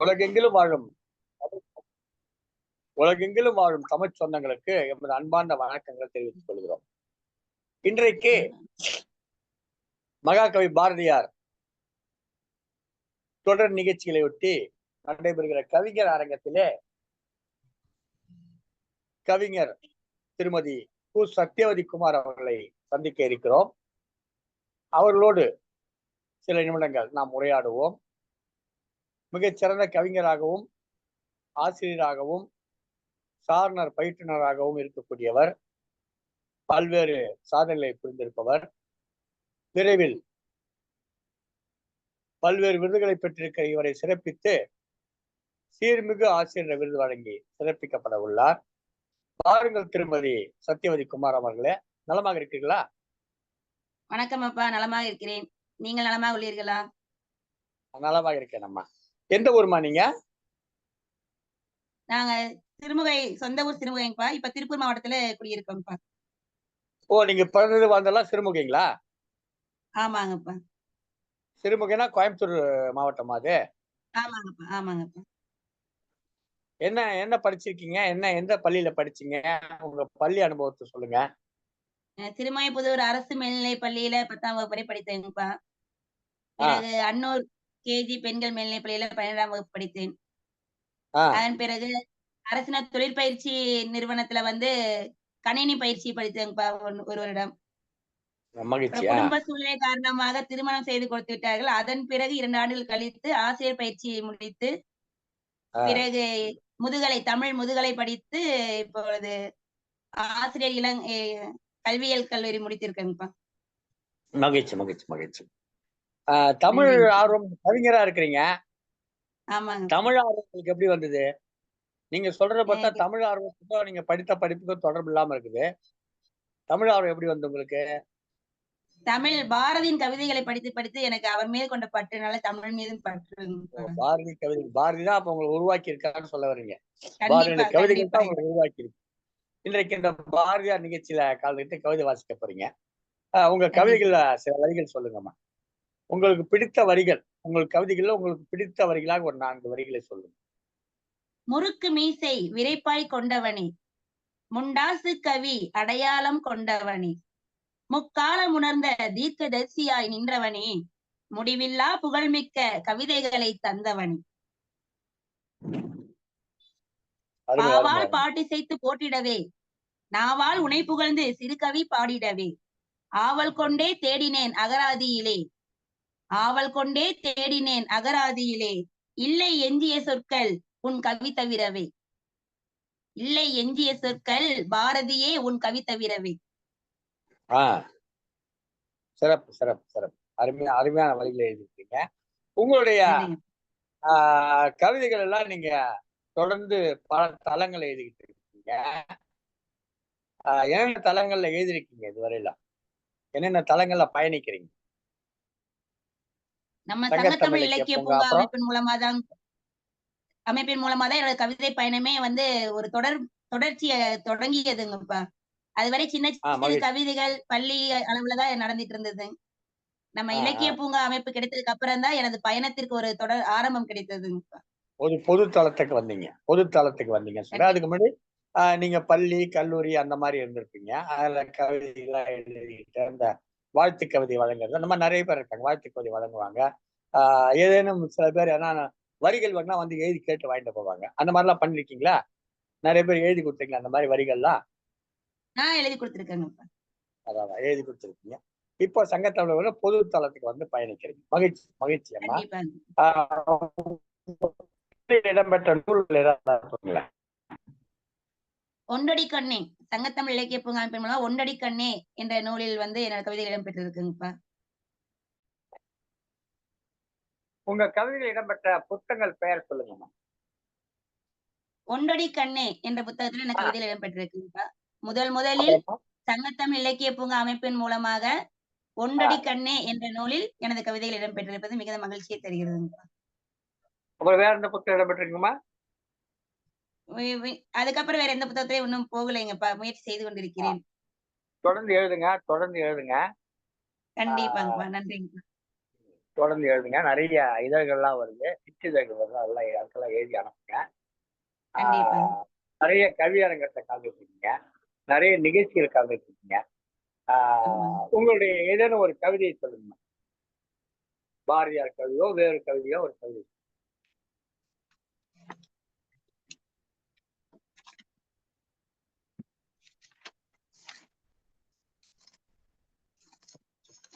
உலகெங்கிலும் வாழும். உலகெங்கிலும் வாழும் தமிழ் சொந்தங்களுக்கு எமது அன்பார்ந்த வணக்கங்கள் தெரிவித்துக் கொள்கிறோம். இன்றைக்கு மகாகவி பாரதியார் தொடர் நிகழ்ச்சிகளை ஒட்டி நடைபெறுகிற கவிஞர் அரங்கத்திலே கவிஞர் திருமதி கு. சத்யவதி குமார் அவர்களை சந்திக்க இருக்கிறோம். அவர்களோடு சில நிமிடங்கள் நாம் உரையாடுவோம். மிகச்சிறந்த கவிஞராகவும் ஆசிரியராகவும் சாரணர் பயிற்றுனராகவும் இருக்கக்கூடியவர். பல்வேறு சாதனைகளை புரிந்திருப்பவர். விரைவில் பல்வேறு விருதுகளை பெற்றிருக்கிற இவரை சிறப்பித்து சீர்மிகு ஆசிரியர் விருது வழங்கி சிறப்பிக்கப்பட உள்ளார். பாருங்கள் திருமதி சத்யவதி குமார் அவர்களே. நலமாக இருக்கிறீர்களா? வணக்கம் அப்பா. நலமாக இருக்கிறேன். நீங்கள் நலமாக உள்ளீர்களா? நலமாக இருக்கேன் அம்மா. எந்த ஊர்மா நீங்க? நாங்க சிறுமுகை சொந்த ஊர் சிறுமுகைப்பா இப்ப திருப்பூர் மாவட்டத்துல குடியிருக்கோம்ப்பா. ஓ நீங்க பிறந்தது வந்தெல்லாம் சிறுமுகைங்களா? ஆமாங்கப்பா. சிறுமுகைனா கோயம்புத்தூர் மாவட்டமா அது? ஆமாங்கப்பா ஆமாங்கப்பா. என்ன என்ன படிச்சிருக்கீங்க? என்ன எந்த பள்ளியில படிச்சீங்க? உங்க பள்ளி அனுபவத்தை சொல்லுங்க. அஹ் திருமயப்புதூர் அரசு மேல்நிலை பள்ளியில பத்தாம் வகுப்பு வரை படித்தேங்கப்பா. பிறகு அன்னூர் கேஜி பெண்கள் மேல்நிலை பள்ளியில பன்னிரெண்டாம் வகுப்பு படித்தேன். அதன் பிறகு அரசினர் தொழிற்பயிற்சி நிறுவனத்துல வந்து கணினி பயிற்சி படித்தேங்கப்பா ஒன்- ஒரு வருடம். குடும்ப சூழ்நிலை காரணமாக திருமணம் செய்து கொடுத்து விட்டார்கள். அதன் பிறகு இரண்டு ஆண்டுகள் கழித்து ஆசிரியர் பயிற்சியை முடித்து. பிறகு முதுகலை தமிழ் முதுகலை படித்து இப்பொழுது ஆசிரியர் இளங் கல்வியியல் கல்லூரி முடித்திருக்கேங்கப்பா மகிழ்ச்சி மகிழ்ச்சி மகிழ்ச்சி. தமிழ். ஆர்வம் கவிஞரா இருக்கிறீங்க. தமிழ் ஆர்வம் உங்களுக்கு எப்படி வந்தது? நீங்க சொல்றத பார்த்தா தமிழ் ஆர்வத்துக்கும் நீங்க படித்த படிப்புக்கும் தொடர்பு இல்லாம இருக்குது. தமிழ் ஆர்வம் எப்படி வந்து உங்களுக்கு? தமிழ் பாரதியின் கவிதைகளை படித்து படித்து எனக்கு அவர் மீது கொண்ட பற்றுனால தமிழ் மீதும் பற்று பாரதி கவிதை. பாரதி தான் அப்ப உங்களை உருவாக்கி இருக்காருன்னு சொல்ல வர்றீங்க. கண்டிப்பா பாரதியோட கவிதைகள் தான் உங்களை உருவாக்கி இருக்கு இன்றைக்கு இந்த பாரதியார் நிகழ்ச்சியில கலந்துக்கிட்டு கவிதை வாசிக்க போறீங்க. உங்க கவிதைகள்ல சில வரிகள் சொல்லுங்கம்மா. உங்களுக்கு பிடித்த வரிகள் உங்களுக்கு கவிதைகள்ல உங்களுக்கு பிடித்த வரிகளாக ஒரு நான்கு வரிகளை சொல்லுங்க முறுக்கு மீசை விரைப்பாய் கொண்டவனே முண்டாசு கவி அடையாளம் கொண்டவனே முக்காலம் உணர்ந்த தீர்க்கதரிசியாய் நின்றவனே முடிவில்லா புகழ்மிக்க கவிதைகளை தந்தவனே பாவால். பாட்டிசைத்து போட்டிடவே நாவால் உனை புகழ்ந்து சிறுகவி பாடிடவே ஆவல் கொண்டே தேடினேன் அகராதியிலே ஆவல் கொண்டே தேடினேன் அகராதியிலே. இல்லை எஞ்சிய சொற்கள் உன் கவி தவிரவே. இல்லை எஞ்சிய சொற்கள் பாரதியே உன் கவி தவிரவே. சிறப்பு சிறப்பு சிறப்பு. அருமையா அருமையான வரிகளை எழுதியிருக்கீங்க. உங்களுடைய கவிதைகள் எல்லாம் நீங்க தொடர்ந்து பல தளங்களை எழுதிக்கிட்டு இருக்கீங்க என்னென்ன தளங்கள்ல எழுதிருக்கீங்க இதுவரையில? என்னென்ன தளங்கள்ல பயணிக்கிறீங்க? நம்ம சங்கத்தமிழ் இலக்கிய பூங்கா? அமைப்பின் மூலமா தான் அமைப்பின் மூலமா தான் என்னோட கவிதை பயணமே வந்து ஒரு தொடர் தொடர்ச்சிய தொடங்கியதுங்கப்பா அதுவரை சின்ன சின்ன. கவிதைகள் பள்ளி அளவுலதான் நடந்துட்டு இருந்தது நம்ம இலக்கிய. பூங்கா அமைப்பு கிடைத்ததுக்கு அப்புறம் தான் எனது பயணத்திற்கு ஒரு தொடர் ஆரம்பம் கிடைத்ததுங்கப்பா ஒரு பொது தளத்துக்கு வந்தீங்க பொது தளத்துக்கு வந்தீங்க சரி அதுக்கு முன்னாடி நீங்க பள்ளி கல்லூரி அந்த மாதிரி இருந்திருப்பீங்க அதுல கவிதைகள்லாம் எழுதிட்டு அந்த வாழ்த்து கவிதை வழங்குறது. அந்த மாதிரி நிறைய பேர் இருக்காங்க வாழ்த்து கவிதை வழங்குவாங்க. ஏதேனும் சில பேர் ஏன்னா வரிகள் வேணா வந்து எழுதி கேட்டு வாங்கிட்டு போவாங்க. அந்த மாதிரிலாம் பண்ணிருக்கீங்களா? நிறைய பேர் எழுதி கொடுத்தீங்களா அந்த மாதிரி வரிகள்லாம்? நான் எழுதி கொடுத்துருக்கேங்கப்பா அதான் எழுதி கொடுத்துருக்கீங்க. இப்போ சங்கத்தமிழ் பொது தளத்துக்கு வந்து பயணிக்கிறீங்க. மகிழ்ச்சி மகிழ்ச்சி அம்மா. இடம்பெற்ற நூல்கள் ஏதாவது ஒன்றடி கண்ணே. சங்கத்தமிழ் இலக்கிய பூங்கா அமைப்பின் மூலமா ஒன்றடி கண்ணே என்ற நூலில் வந்து என்னோட கவிதைகள் இடம்பெற்றிருக்குங்கப்பா. உங்க கவிதையில் இடம்பெற்ற புத்தகங்கள் பெயர் சொல்லுங்கம்மா ஒன்றடி கண்ணே என்ற புத்தகத்துல எனக்கு கவிதைகள் இடம்பெற்றிருக்குங்கப்பா. முதல் முதலில்? சங்கத்தமிழ் இலக்கிய பூங்கா அமைப்பின் மூலமாக ஒன்றடி கண்ணே என்ற நூலில் எனது கவிதைகள் இடம்பெற்றிருப்பது மிகுந்த மகிழ்ச்சியை தருகிறதுங்கப்பா. அப்புறம் வேற எந்த புத்தகம் இடம்பெற்றிருக்குமா அதுக்கப்புறம் வேற எந்த புத்தகத்திலையும் இன்னும் போகலைங்கப்பா முயற்சி செய்து கொண்டிருக்கிறேன். தொடர்ந்து எழுதுங்க தொடர்ந்து எழுதுங்க. கண்டிப்பாங்கப்பா நன்றிங்கப்பா. தொடர்ந்து எழுதுங்க. நிறைய இதழ்கள்லாம் வருது. சிற்றிதழ்கள் வருது. அதெல்லாம் அதுக்கெல்லாம் எழுதி அனுப்புங்க. நிறைய கவியரங்கத்தை கலந்துருக்கீங்க நிறைய நிகழ்ச்சிகள் கலந்துருக்கீங்க. உங்களுடைய ஏதேனும் ஒரு கவிதையை சொல்லுங்க. பாரதியார் கவிதையோ வேறு கவிதையோ ஒரு கவிதை.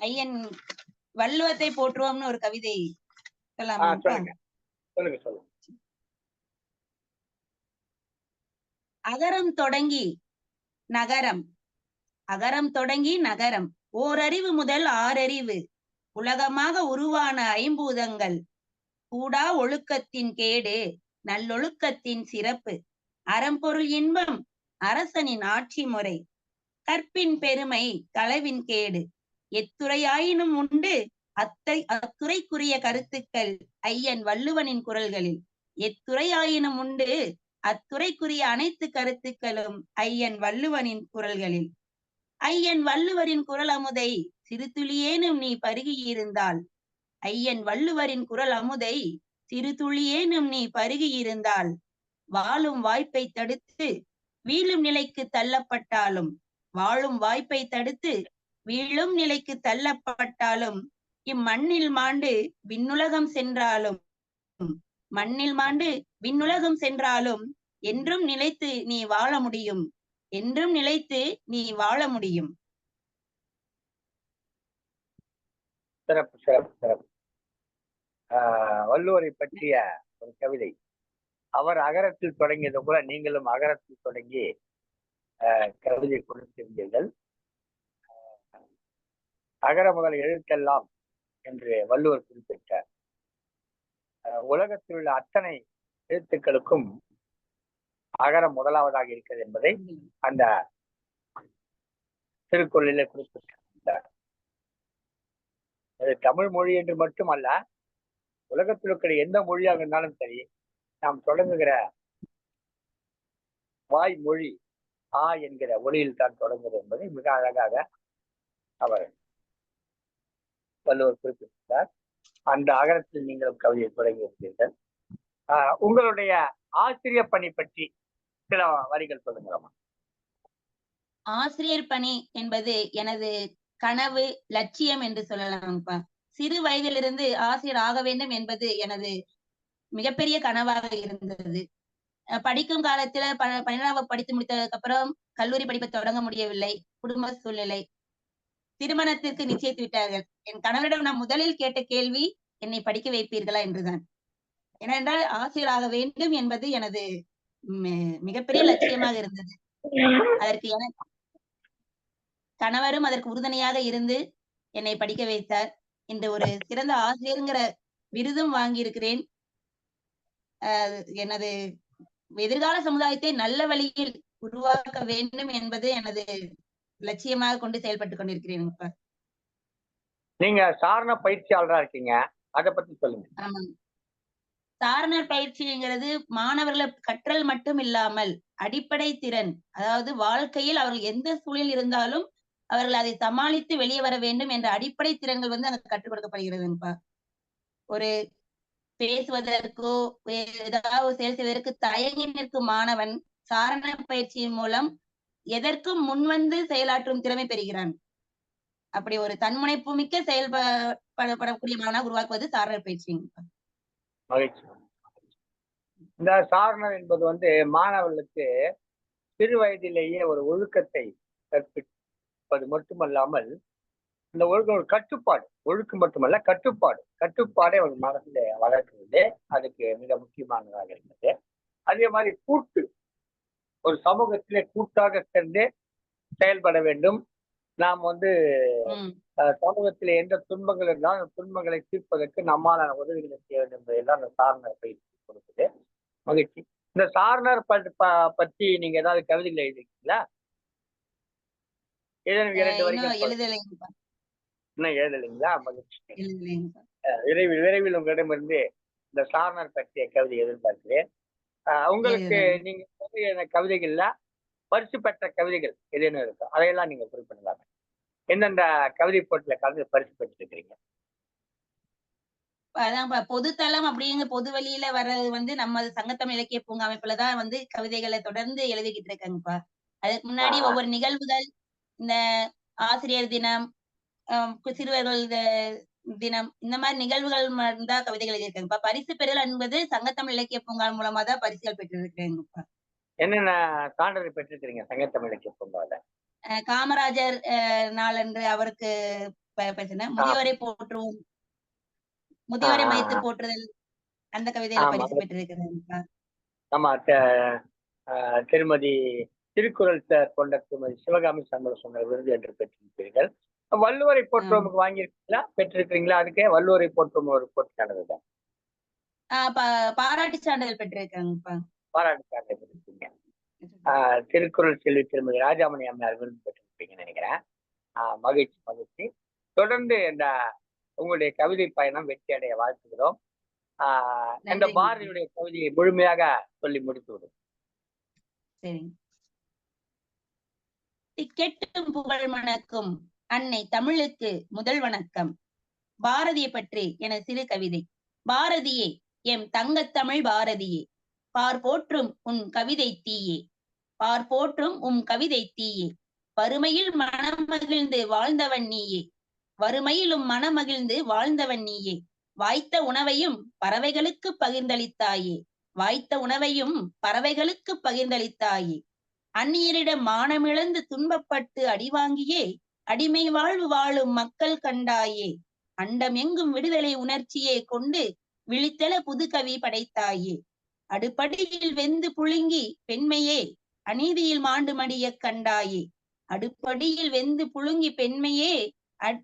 ஐயன் வள்ளுவத்தை போற்றுவோம்னு ஒரு கவிதை சொல்லுங்க. சொல்லுங்க அகரம் தொடங்கி நகரம். அகரம் தொடங்கி நகரம். ஓரறிவு முதல் ஆறறிவு. உலகமாக உருவான ஐம்பூதங்கள். கூடா ஒழுக்கத்தின் கேடு நல்லொழுக்கத்தின் சிறப்பு. அறம்பொருள் இன்பம் அரசனின் ஆட்சி முறை. கற்பின் பெருமை களவின் கேடு. எத்துறையாயினும் உண்டு. அத்தை அத்துறைக்குரிய கருத்துக்கள் ஐயன் வள்ளுவனின் குரல்களில். எத்துறையாயினும் உண்டு. அத்துறைக்குரிய அனைத்து கருத்துக்களும் ஐயன் வள்ளுவனின் குரல்களில். ஐயன் வள்ளுவரின் குரல் அமுதை சிறுதுளியேனும் நீ பருகியிருந்தால். ஐயன் வள்ளுவரின் குரல் அமுதை சிறுதுளியேனும் நீ பருகியிருந்தால். வாழும் வாய்ப்பை தடுத்து வீழும் நிலைக்கு தள்ளப்பட்டாலும் வாழும் வாய்ப்பை தடுத்து வீழும் நிலைக்கு தள்ளப்பட்டாலும் இம்மண்ணில் மாண்டு விண்ணுலகம் சென்றாலும் மண்ணில் மாண்டு விண்ணுலகம் சென்றாலும் என்றும் நிலைத்து நீ வாழ முடியும் என்றும் நிலைத்து நீ வாழ முடியும். சிறப்பு சிறப்பு சிறப்பு. ஆஹ் வள்ளுவரை பற்றிய ஒரு கவிதை. அவர் அகரத்தில் தொடங்கியது போல நீங்களும் அகரத்தில் தொடங்கி கவிதை கொடுத்திருந்தீர்கள். அகர முதல் எழுத்தெல்லாம் என்று வள்ளுவர் குறிப்பிட்டார். உலகத்தில் உள்ள அத்தனை எழுத்துக்களுக்கும் அகரம் முதலாவதாக இருக்கிறது என்பதை அந்த திருக்குறளிலே குறிப்பிட்டார் அது தமிழ் மொழி என்று மட்டுமல்ல உலகத்தில் இருக்கிற எந்த மொழியாக இருந்தாலும் சரி நாம் தொடங்குகிற வாய் மொழி ஆ என்கிற ஒளியில் தான் தொடங்குது என்பதை மிக அழகாக அவர் வள்ளுவர் குறிப்பிட்டிருந்தார் அந்த அகரத்தில் நீங்களும் கவிதையை தொடங்கியிருக்கீர்கள் ஆஹ் உங்களுடைய ஆசிரியர் பணி பற்றி சில வரிகள் சொல்லுங்களா ஆசிரியர் பணி என்பது எனது கனவு லட்சியம் என்று சொல்லலாம்ப்பா சிறு வயதிலிருந்து ஆசிரியர் ஆக வேண்டும் என்பது எனது மிகப்பெரிய கனவாக இருந்தது. படிக்கும் காலத்துல ப பன்னிரெண்டாம் படித்து முடித்ததுக்கு அப்புறம் கல்லூரி படிப்பை தொடங்க முடியவில்லை. குடும்ப சூழ்நிலை. திருமணத்திற்கு நிச்சயித்து விட்டார்கள் என் கணவரிடம் நான் முதலில் கேட்ட கேள்வி என்னை படிக்க வைப்பீர்களா? என்றுதான். ஏனென்றால் ஆசிரியராக வேண்டும் என்பது எனது மிகப்பெரிய லட்சியமாக இருந்தது. அதற்கு என கணவரும் அதற்கு உறுதுணையாக இருந்து என்னை படிக்க வைத்தார். இன்று ஒரு சிறந்த ஆசிரியருங்கிற விருதும் வாங்கியிருக்கிறேன். அஹ் எனது எதிர்கால சமுதாயத்தை நல்ல வழியில் உருவாக்க வேண்டும் என்பது எனது லட்சியமாக கொண்டு செயல்பட்டு கொண்டிருக்கிறேன் அப்பா. நீங்க சாரண பயிற்சியாளரா இருக்கீங்க. அதை பத்தி சொல்லுங்க. சாரணர் பயிற்சிங்கிறது மாணவர்களை கற்றல் மட்டும் இல்லாமல் அடிப்படை திறன் அதாவது வாழ்க்கையில் அவர்கள் எந்த சூழலில் இருந்தாலும் அவர்கள் அதை சமாளித்து வெளியே வர வேண்டும் என்ற அடிப்படை திறன்கள் வந்து அங்க கற்றுக் கொடுக்கப்படுகிறதுப்பா ஒரு பேசுவதற்கோ ஏதாவது செயல் செய்வதற்கு தயங்கி நிற்கும் மாணவன் சாரண பயிற்சியின் மூலம் எதற்கும் முன்வந்து செயலாற்றும் திறமை பெறுகிறான்? அப்படி ஒரு தன்முனைப்பு மிக்க செயல்படக்கூடிய மாணவனாக உருவாக்குவது சாரணர் பயிற்சி. மகிழ்ச்சி. இந்த சாரணர் என்பது வந்து மாணவர்களுக்கு சிறு வயதிலேயே ஒரு ஒழுக்கத்தை கற்பிப்பது மட்டுமல்லாமல் இந்த ஒழுக்கம் ஒரு கட்டுப்பாடு ஒழுக்கம் மட்டுமல்ல கட்டுப்பாடு. கட்டுப்பாடை ஒரு மனசுல வளர்க்கிறது. அதுக்கு மிக முக்கியமானதாக இருந்தது. அதே மாதிரி கூட்டு ஒரு சமூகத்திலே கூட்டாக சேர்ந்து செயல்பட வேண்டும். நாம் வந்து சமூகத்தில் எந்த துன்பங்கள் இருந்தாலும் அந்த துன்பங்களை தீர்ப்பதற்கு நம்மாலான உதவிகளை செய்ய வேண்டும் என்பதெல்லாம் அந்த சாரணர் பயிற்சி கொடுக்குது மகிழ்ச்சி. இந்த சாரணர் ப- ப- பத்தி நீங்க ஏதாவது கவிதைகள் எழுதிருக்கீங்களா? இன்னும் எழுதலைங்களா? மகிழ்ச்சி. விரைவில் விரைவில் உங்களிடமிருந்து இந்த சாரணர் பற்றிய கவிதை எதிர்பார்க்கிறேன் உங்களுக்கு. நீங்க கவிதைகள்ல பரிசு பெற்ற கவிதைகள் ஏதேனும் இருக்கும் அதையெல்லாம் நீங்க குறிப்பிடலாம் எந்தெந்த கவிதை போட்டியில கலந்து பரிசு பெற்றிருக்கிறீங்க அதான் பொதுத்தளம் அப்படிங்கிற பொது வழியில வர்றது வந்து நம்ம சங்கத்தமிழ் இலக்கிய பூங்கா அமைப்புலதான் வந்து கவிதைகளை தொடர்ந்து எழுதிக்கிட்டு இருக்காங்கப்பா அதுக்கு முன்னாடி. ஒவ்வொரு நிகழ்வுகள் இந்த ஆசிரியர் தினம் சிறுவர்கள் தினம். இந்த மாதிரி நிகழ்வுகள் தான் கவிதைகள் எழுதியிருக்காங்கப்பா பரிசு பெறுதல் என்பது சங்கத்தமிழ் இலக்கிய பூங்கா மூலமா தான் பரிசுகள் பெற்றிருக்காங்கப்பா என்னென்ன சான்றிதழ் பெற்றிருக்கிறீங்க சங்கத்தமிழ் இலக்கிய பூங்காவில்? அஹ் காமராஜர் அஹ் நாளன்று அவருக்கு பேசின. முதியோரை போற்றுவோம். முதியோரை ஆ. போற்றுதல். அந்த கவிதையில. பரிசு பெற்றிருக்கிறாங்கப்பா ஆமா திருமதி திருக்குறள் கொண்ட திருமதி சிவகாமி சண்முக சொன்ன விருது என்று பெற்றிருக்கிறீர்கள். வள்ளுவரை போற்றுவோமுக்கு வாங்கியிருக்கீங்களா? பெற்றிருக்கிறீங்களா? அதுக்கே வள்ளுவரை போற்றும் ஒரு போட்டி நடந்தது ஆஹ் பா- பாராட்டு சான்றிதழ் பெற்றிருக்காங்கப்பா. பாராட்டு சான்றிதழ் பெற்றிருக்கீங்க. திருக்குறள் செல்வி திருமதி ராஜாமணி அம்மையார் விருது பெற்றிருப்பீங்கன்னு நினைக்கிறேன். மகிழ்ச்சி மகிழ்ச்சி. தொடர்ந்து இந்த உங்களுடைய கவிதை பயணம் வெற்றி அடைய வாழ்த்துகிறோம். இந்த. பாரதியுடைய கவிதையை முழுமையாக சொல்லி முடித்து விடும் திக்கெட்டும் புகழ் மணக்கும். அன்னை தமிழுக்கு முதல் வணக்கம். பாரதியை பற்றி என சிறு கவிதை. பாரதியே எம் தங்கத்தமிழ் பாரதியே பார் போற்றும் உன் கவிதை தீயே பார் போற்றும் உம் கவிதை தீயே வறுமையில் மனமகிழ்ந்து வாழ்ந்தவன் நீயே வறுமையிலும் மனமகிழ்ந்து வாழ்ந்தவன் நீயே வாய்த்த உணவையும் பறவைகளுக்கு பகிர்ந்தளித்தாயே வாய்த்த உணவையும் பறவைகளுக்கு பகிர்ந்தளித்தாயே அந்நியரிடம் மானமிழந்து துன்பப்பட்டு அடிவாங்கியே அடிமை வாழ்வு வாழும் மக்கள் கண்டாயே. அண்டம் எங்கும் விடுதலை உணர்ச்சியே கொண்டு விழித்தெழ புதுக்கவி படைத்தாயே. அடுப்படியில் வெந்து புழுங்கி பெண்மையே அநீதியில் மாண்டு மடியக் கண்டாயே. அடுப்படியில் வெந்து புழுங்கி பெண்மையே அ-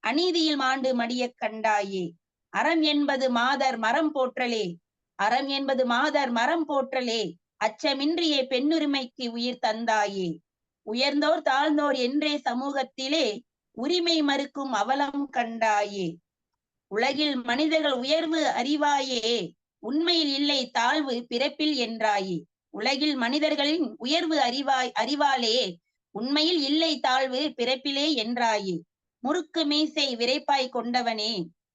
அநீதியில் மாண்டு மடியக் கண்டாயே. அறம் என்பது மாதர் மரம் போற்றலே. அறம் என்பது மாதர் மரம் போற்றலே. அச்சமின்றியே பெண்ணுரிமைக்கு உயிர் தந்தாயே. உயர்ந்தோர் தாழ்ந்தோர் என்றே சமூகத்திலே உரிமை மறுக்கும் அவலம் கண்டாயே. உலகில் மனிதர்கள் உயர்வு அறிவாயே உண்மையில் இல்லை தாழ்வு பிறப்பில் என்றாயே. உலகில் மனிதர்களின் உயர்வு அறிவாய் அறிவாலே உண்மையில் இல்லை தாழ்வு பிறப்பிலே என்றாயே. முறுக்கு மீசை விரைப்பாய் கொண்டவனே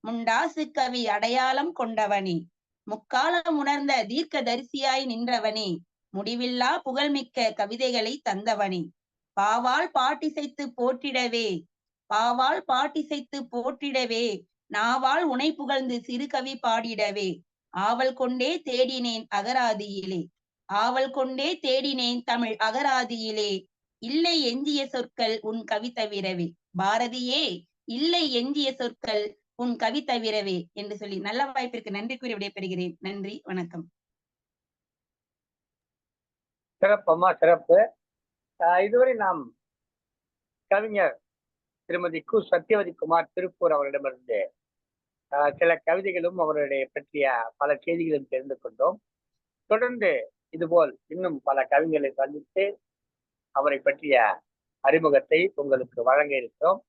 முண்டாசு கவி அடையாளம் கொண்டவனே. முக்காலம் உணர்ந்த தீர்க்க தரிசியாய் நின்றவனே முடிவில்லா புகழ்மிக்க கவிதைகளை தந்தவனே. பாவால் பாட்டிசைத்து போற்றிடவே பாவால் பாட்டிசைத்து போற்றிடவே நாவால் உனை புகழ்ந்து சிறுகவி பாடிடவே ஆவல் கொண்டே தேடினேன் அகராதியிலே ஆவல் கொண்டே தேடினேன் தமிழ் அகராதியிலே இல்லை எஞ்சிய சொற்கள் உன் கவி தவிரவே பாரதியே இல்லை எஞ்சிய சொற்கள் உன் கவி தவிரவே என்று சொல்லி நல்ல வாய்ப்பிற்கு நன்றி கூறி விடைபெறுகிறேன். நன்றி வணக்கம். சிறப்பம்மா சிறப்பு. இதுவரை நாம் கவிஞர் திருமதி கு. சத்யவதி குமார் திருப்பூர் அவரிடமிருந்து சில கவிதைகளும் அவருடைய பற்றிய பல செய்திகளும் தெரிந்து கொண்டோம். தொடர்ந்து இதுபோல் இன்னும் பல கவிஞர்களை சந்தித்து அவரை பற்றிய அறிமுகத்தை உங்களுக்கு வழங்க இருக்கிறோம்.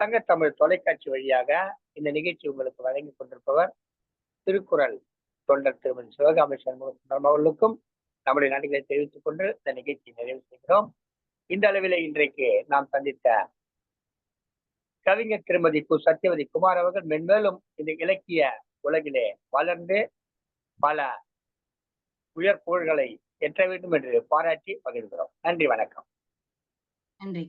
தங்கத்தமிழ் தொலைக்காட்சி வழியாக இந்த நிகழ்ச்சி உங்களுக்கு வழங்கி கொண்டிருப்பவர் திருக்குறள் தொண்டர் திருமதி சிவகாமி சண்முகம் அவர்களுக்கும் நம்முடைய நன்றிகளை தெரிவித்துக் கொண்டு இந்த நிகழ்ச்சியை நிறைவு செய்கிறோம். இந்த அளவில் இன்றைக்கு நாம் சந்தித்த கவிஞர் திருமதி கு சத்யவதி குமார் அவர்கள் மென்மேலும் இந்த இலக்கிய உலகிலே வளர்ந்து பல உயர் புகழ்களை எட்ட வேண்டும் என்று பாராட்டி பகிர்கிறோம் நன்றி வணக்கம். நன்றி.